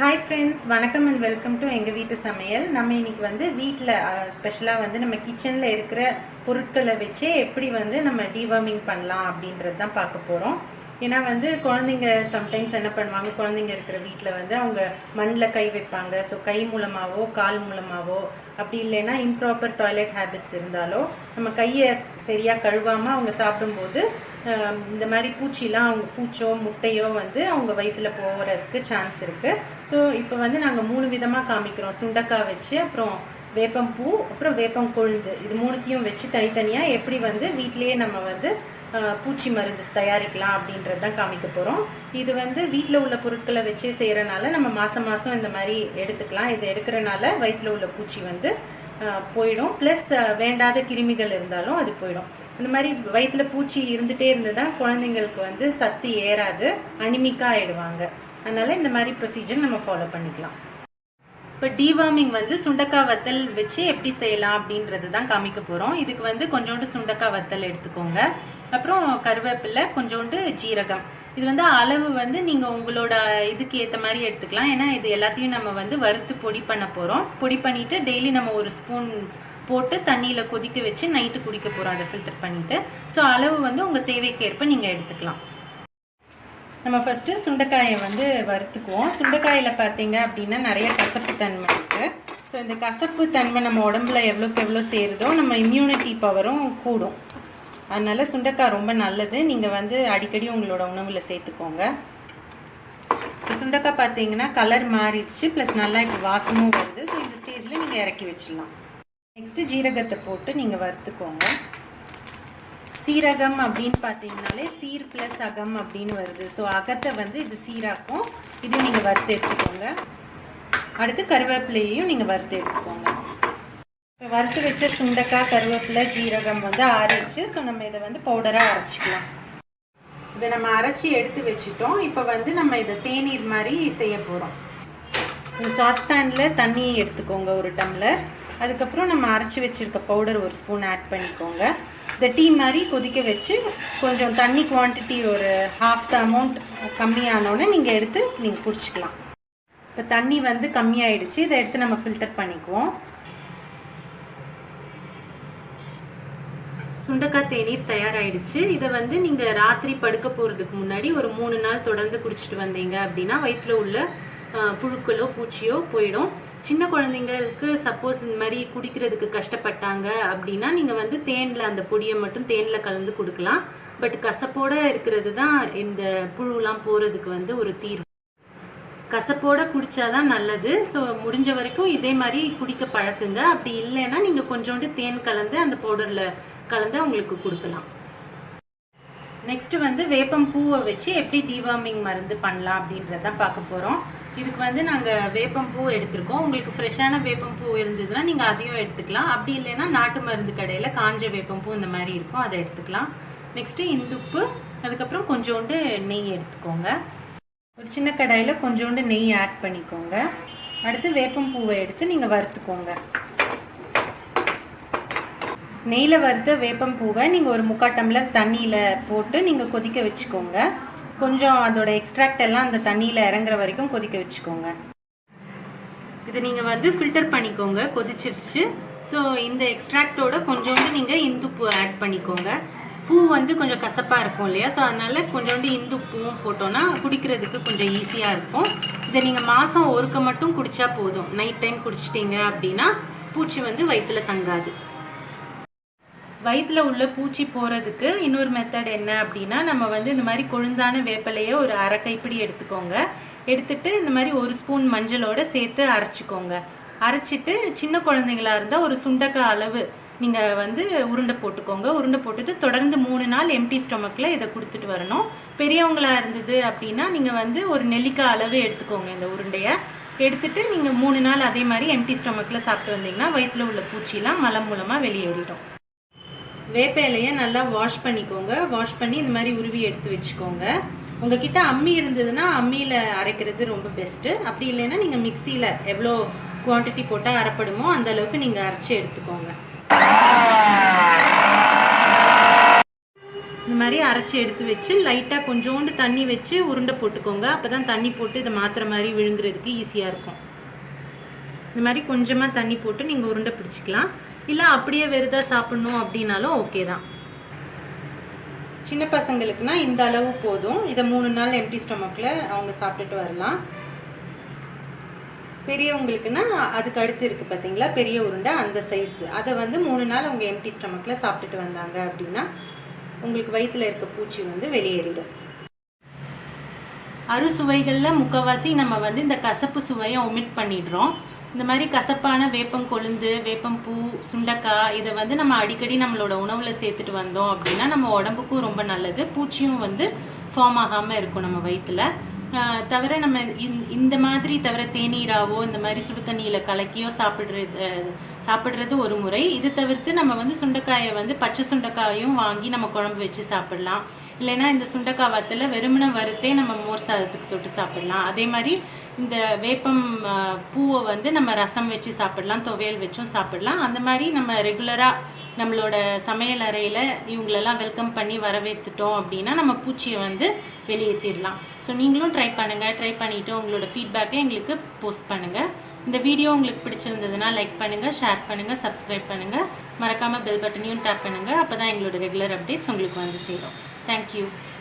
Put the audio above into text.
Hi friends வணக்கம் and welcome to எங்கள் வீட்டு சமையல். நம்ம இன்றைக்கி வந்து வீட்டில் ஸ்பெஷலாக வந்து நம்ம கிச்சனில் இருக்கிற பொருட்களை வச்சே எப்படி வந்து நம்ம டிவார்மிங் பண்ணலாம் அப்படின்றது தான் பார்க்க போகிறோம் ஏன்னா வந்து குழந்தைங்க சம்டைம்ஸ் என்ன பண்ணுவாங்க? குழந்தைங்க இருக்கிற வீட்டில் வந்து அவங்க மண்ணில் கை வைப்பாங்க. ஸோ கை மூலமாகவோ கால் மூலமாகவோ அப்படி இல்லைன்னா இம்ப்ராப்பர் டாய்லெட் ஹேபிட்ஸ் இருந்தாலோ நம்ம கையை சரியாக கழுவாமல் அவங்க சாப்பிடும்போது இந்த மாதிரி பூச்சிலாம் அவங்க பூச்சோ முட்டையோ வந்து அவங்க வயிற்றில் போகிறதுக்கு சான்ஸ் இருக்குது ஸோ இப்போ வந்து நாங்கள் மூணு விதமாக காமிக்கிறோம். சுண்டக்காய் வச்சு அப்புறம் வேப்பம் பூ அப்புறம் வேப்பம் கொழுந்து. இது மூணுத்தையும் வச்சு தனித்தனியாக எப்படி வந்து வீட்டிலேயே நம்ம வந்து பூச்சி மருந்து தயாரிக்கலாம் அப்படின்றது தான் காமிக்க போகிறோம் இது வந்து வீட்டில் உள்ள பொருட்களை வச்சே செய்கிறனால நம்ம மாதம் மாதம் இந்த மாதிரி எடுத்துக்கலாம். இது எடுக்கிறனால வயிற்றில் உள்ள பூச்சி வந்து போயிடும். ப்ளஸ் வேண்டாத கிருமிகள் இருந்தாலும் அது போயிடும். இந்த மாதிரி வயிற்றுல பூச்சி இருந்துகிட்டே இருந்ததுன்னா குழந்தைங்களுக்கு வந்து சத்து ஏறாது அனிமிக்காக ஆகிடுவாங்க அதனால் இந்த மாதிரி ப்ரொசீஜர் நம்ம ஃபாலோ பண்ணிக்கலாம். இப்போ டிவார்மிங் வந்து சுண்டக்காய் வத்தல் வச்சு எப்படி செய்யலாம் அப்படின்றது தான் காமிக்க போகிறோம் இதுக்கு வந்து கொஞ்சோண்டு சுண்டக்காய் வத்தல் எடுத்துக்கோங்க. அப்புறம் கருவேப்பிலை கொஞ்சோண்டு ஜீரகம். இது வந்து அளவு வந்து நீங்கள் உங்களோட இதுக்கு ஏற்ற மாதிரி எடுத்துக்கலாம். ஏன்னா இது எல்லாத்தையும் நம்ம வந்து வறுத்து பொடி பண்ண போகிறோம் பொடி பண்ணிவிட்டு டெய்லி நம்ம ஒரு ஸ்பூன் போட்டு தண்ணியில் கொதிக்க வச்சு நைட்டு குடிக்க போகிறோம் அதை ஃபில்டர் பண்ணிவிட்டு ஸோ அளவு வந்து உங்கள் தேவைக்கேற்ப நீங்கள் எடுத்துக்கலாம். நம்ம ஃபஸ்ட்டு சுண்டைக்காயை வந்து வறுத்துக்குவோம். சுண்டைக்காயில் பார்த்தீங்க அப்படின்னா நிறைய கசப்பு தன்மை இருக்குது ஸோ இந்த கசப்பு தன்மை நம்ம உடம்புல எவ்வளோக்கு எவ்வளோ சேருதோ நம்ம இம்யூனிட்டி பவரும் கூடும். அதனால் சுண்டைக்காய் ரொம்ப நல்லது. நீங்கள் வந்து அடிக்கடி உங்களோட உணவில் சேர்த்துக்கோங்க. சுண்டைக்காய் பார்த்தீங்கன்னா கலர் மாறிடுச்சு. ப்ளஸ் நல்லா இப்போ வாசமும் வருது. ஸோ இந்த ஸ்டேஜில் நீங்கள் இறக்கி வச்சிடலாம். நெக்ஸ்ட்டு ஜீரகத்தை போட்டு நீங்கள் வறுத்துக்கோங்க. சீரகம் அப்படின்னு பார்த்தீங்கனாலே சீர் ப்ளஸ் அகம் அப்படின்னு வருது. ஸோ அகத்தை வந்து இது சீராக்கும். இது நீங்கள் வறுத்து எடுத்துக்கோங்க. அடுத்து கருவேப்பிலையையும் நீங்கள் வறுத்து எடுத்துக்கோங்க. இப்போ வறுத்து வச்ச சுண்டைக்காய் கருவேப்பிலை ஜீரகம் வந்து ஆறிடுச்சு ஸோ நம்ம இதை வந்து பவுடராக அரைச்சிக்கலாம். இதை நம்ம அரைச்சி எடுத்து வச்சுட்டோம். இப்போ வந்து நம்ம இதை தேநீர் மாதிரி செய்ய போகிறோம் ஒரு சாஸ்பேனில் தண்ணி எடுத்துக்கோங்க ஒரு டம்ளர் அதுக்கப்புறம் நம்ம அரைச்சி வச்சுருக்க பவுடர் ஒரு ஸ்பூன் ஆட் பண்ணிக்கோங்க. இந்த டீ மாதிரி கொதிக்க வச்சு கொஞ்சம் தண்ணி குவான்டிட்டி ஒரு ஹாஃப் த அமௌண்ட் கம்மியானோடனே நீங்கள் எடுத்து நீங்கள் குடிச்சிக்கலாம். இப்போ தண்ணி வந்து கம்மியாயிடுச்சு. இதை எடுத்து நம்ம ஃபில்டர் பண்ணிக்குவோம். சுண்டக்காய் தேநீர் தயாராயிடுச்சு. இதை வந்து நீங்கள் ராத்திரி படுக்க போகிறதுக்கு முன்னாடி ஒரு மூணு நாள் தொடர்ந்து குடிச்சிட்டு வந்தீங்க அப்படின்னா வயிற்றுல உள்ள புழுக்களோ பூச்சியோ போயிடும். சின்ன குழந்தைங்களுக்கு சப்போஸ் இந்த மாதிரி குடிக்கிறதுக்கு கஷ்டப்பட்டாங்க அப்படின்னா நீங்கள் வந்து தேனில் அந்த பொடியை மட்டும் தேனில் கலந்து கொடுக்கலாம். பட் கசப்போடு இருக்கிறது தான் இந்த புழுலாம் போகிறதுக்கு வந்து ஒரு தீர்வு. கசப்போட குடித்தாதான் நல்லது. ஸோ முடிஞ்ச வரைக்கும் இதே மாதிரி குடிக்க பழக்குங்க. அப்படி இல்லைன்னா நீங்கள் கொஞ்சோண்டு தேன் கலந்து அந்த பவுடரில் கலந்து அவங்களுக்கு கொடுக்கலாம். நெக்ஸ்ட் வந்து வேப்பம் பூவை வச்சு எப்படி டிவார்மிங் மருந்து பண்ணலாம் அப்படின்றத பார்க்க போகிறோம் இதுக்கு வந்து நாங்கள் வேப்பம் பூ எடுத்திருக்கோம். உங்களுக்கு ஃப்ரெஷ்ஷான வேப்பம் பூ இருந்ததுன்னா நீங்கள் அதையும் எடுத்துக்கலாம். அப்படி இல்லைன்னா நாட்டு மருந்து கடையில் காஞ்ச வேப்பம் பூ இந்த மாதிரி இருக்கும் அதை எடுத்துக்கலாம். நெக்ஸ்ட்டு இந்துப்பு அதுக்கப்புறம் கொஞ்சோண்டு நெய் எடுத்துக்கோங்க. ஒரு சின்ன கடாயில் கொஞ்சோண்டு நெய் ஆட் பண்ணிக்கோங்க. அடுத்து வேப்பம் பூவை எடுத்து நீங்கள் வறுத்துக்கோங்க. நெய்யில் வறுத்த வேப்பம் பூவை நீங்கள் ஒரு முக்கால் டம்ளர் தண்ணியில் போட்டு நீங்கள் கொதிக்க வச்சுக்கோங்க. கொஞ்சம் அதோட எக்ஸ்ட்ராக்ட் எல்லாம் அந்த தண்ணியில் இறங்குற வரைக்கும் கொதிக்க வச்சுக்கோங்க. இது நீங்கள் வந்து ஃபில்டர் பண்ணிக்கோங்க கொதிச்சிருச்சு. ஸோ இந்த எக்ஸ்ட்ராக்டோட கொஞ்சோண்டு நீங்கள் இந்துப்பு ஆட் பண்ணிக்கோங்க. பூ வந்து கொஞ்சம் கசப்பாக இருக்கும் இல்லையா? ஸோ அதனால் கொஞ்சோண்டு இந்துப்பூவும் போட்டோன்னா குடிக்கிறதுக்கு கொஞ்சம் ஈஸியாக இருக்கும். இதை நீங்கள் மாதம் ஒருக்க மட்டும் குடித்தா போதும். நைட் டைம் குடிச்சிட்டிங்க அப்படின்னா பூச்சி வந்து வயிற்றில் தங்காது. வயிற்றுல உள்ள பூச்சி போகிறதுக்கு இன்னொரு மெத்தட் என்ன அப்படின்னா நம்ம வந்து இந்த மாதிரி கொழுந்தான வேப்பிலையை ஒரு அரை கைப்பிடி எடுத்துக்கோங்க. எடுத்துட்டு இந்த மாதிரி ஒரு ஸ்பூன் மஞ்சளோட சேர்த்து அரைச்சிக்கோங்க. அரைச்சிட்டு சின்ன குழந்தைங்களா இருந்தால் ஒரு சுண்டக்காய் அளவு நீங்கள் வந்து உருண்டை போட்டுக்கோங்க. உருண்டை போட்டுட்டு தொடர்ந்து மூணு நாள் எம்டி ஸ்டொமக்கில் இதை கொடுத்துட்டு வரணும். பெரியவங்களாக இருந்தது அப்படின்னா நீங்கள் வந்து ஒரு நெல்லிக்காய் அளவு எடுத்துக்கோங்க இந்த உருண்டையை. எடுத்துட்டு நீங்கள் மூணு நாள் அதே மாதிரி எம்டி ஸ்டொமக்கில் சாப்பிட்டு வந்தீங்கன்னா வயிற்றுல உள்ள பூச்சிலாம் மலம் மூலமாக வெளியேறிடும். வேப்ப இலையை நல்லா வாஷ் பண்ணிக்கோங்க. வாஷ் பண்ணி இந்த மாதிரி உருவி எடுத்து வச்சுக்கோங்க. உங்ககிட்ட அம்மி இருந்ததுன்னா அம்மியில் அரைக்கிறது ரொம்ப பெஸ்ட்டு அப்படி இல்லைன்னா நீங்கள் மிக்சியில் எவ்வளோ குவான்டிட்டி போட்டால் அரைப்படுமோ அந்த அளவுக்கு நீங்கள் அரைச்சி எடுத்துக்கோங்க. இந்த மாதிரி அரைச்சி எடுத்து வச்சு லைட்டாக கொஞ்சோண்டு தண்ணி வச்சு உருண்டை போட்டுக்கோங்க. அப்போ தான் தண்ணி போட்டு இதை மாத்திர மாதிரி விழுங்குறதுக்கு ஈஸியாக இருக்கும். இந்த மாதிரி கொஞ்சமாக தண்ணி போட்டு நீங்கள் உருண்டை பிடிச்சிக்கலாம். இல்லை அப்படியே வெறுதாக சாப்பிட்ணும் அப்படின்னாலும் ஓகே தான். சின்ன பசங்களுக்குனா இந்த அளவு போதும். இதை மூணு நாள் எம்டி ஸ்டொமக்கில் அவங்க சாப்பிட்டுட்டு வரலாம். பெரியவங்களுக்குன்னா அதுக்கு அடுத்து இருக்குது பார்த்தீங்களா பெரிய உருண்டை அந்த சைஸ் அதை வந்து மூணு நாள் அவங்க எம்டி ஸ்டொமக்கில் சாப்பிட்டுட்டு வந்தாங்க அப்படின்னா உங்களுக்கு வயிற்றில் இருக்க பூச்சி வந்து வெளியேறிடும். அறுசுவைகளில் முக்கவாசி நம்ம வந்து இந்த கசப்பு சுவையை ஒமிட் பண்ணிடுறோம். இந்த மாதிரி கசப்பான வேப்பங்கொழுந்து வேப்பம்பூ சுண்டக்காய் இதை வந்து நம்ம அடிக்கடி நம்மளோட உணவில் சேர்த்துட்டு வந்தோம் அப்படின்னா நம்ம உடம்புக்கும் ரொம்ப நல்லது. பூச்சியும் வந்து ஃபார்ம் ஆகாமல் இருக்கும் நம்ம வயிற்றில் தவிர நம்ம இந்த இந்த மாதிரி தவிர தேநீராவோ இந்த மாதிரி சுடு தண்ணியில் கலக்கியோ சாப்பிட்றது சாப்பிட்றது ஒரு முறை. இது தவிர்த்து நம்ம வந்து சுண்டைக்காயை வந்து பச்சை சுண்டைக்காயும் வாங்கி நம்ம குழம்பு வச்சு சாப்பிடலாம். இல்லைன்னா இந்த சுண்டக்காய் வத்தில் வெறுமனை வறுத்தே நம்ம மோர் சாதத்துக்கு தொட்டு சாப்பிடலாம். அதே மாதிரி இந்த வேப்பம் பூவை வந்து நம்ம ரசம் வச்சு சாப்பிடலாம் துவையல் வச்சும் சாப்பிடலாம். அந்த மாதிரி நம்ம ரெகுலராக நம்மளோட சமையல் அறையில் இவங்களெல்லாம் வெல்கம் பண்ணி வரவேற்றுட்டோம் அப்படின்னா நம்ம பூச்சியை வந்து வெளியேற்றிடலாம் ஸோ நீங்களும் ட்ரை பண்ணுங்கள் ட்ரை பண்ணிவிட்டு உங்களோட ஃபீட்பேக்கை எங்களுக்கு போஸ்ட் பண்ணுங்கள் இந்த வீடியோ உங்களுக்கு பிடிச்சிருந்ததுன்னா லைக் பண்ணுங்கள் ஷேர் பண்ணுங்கள் சப்ஸ்கிரைப் பண்ணுங்கள் மறக்காமல் பெல் பட்டனையும் டேப் பண்ணுங்கள் அப்போ தான் எங்களோட ரெகுலர் அப்டேட்ஸ் உங்களுக்கு வந்து சேரும். Thank you.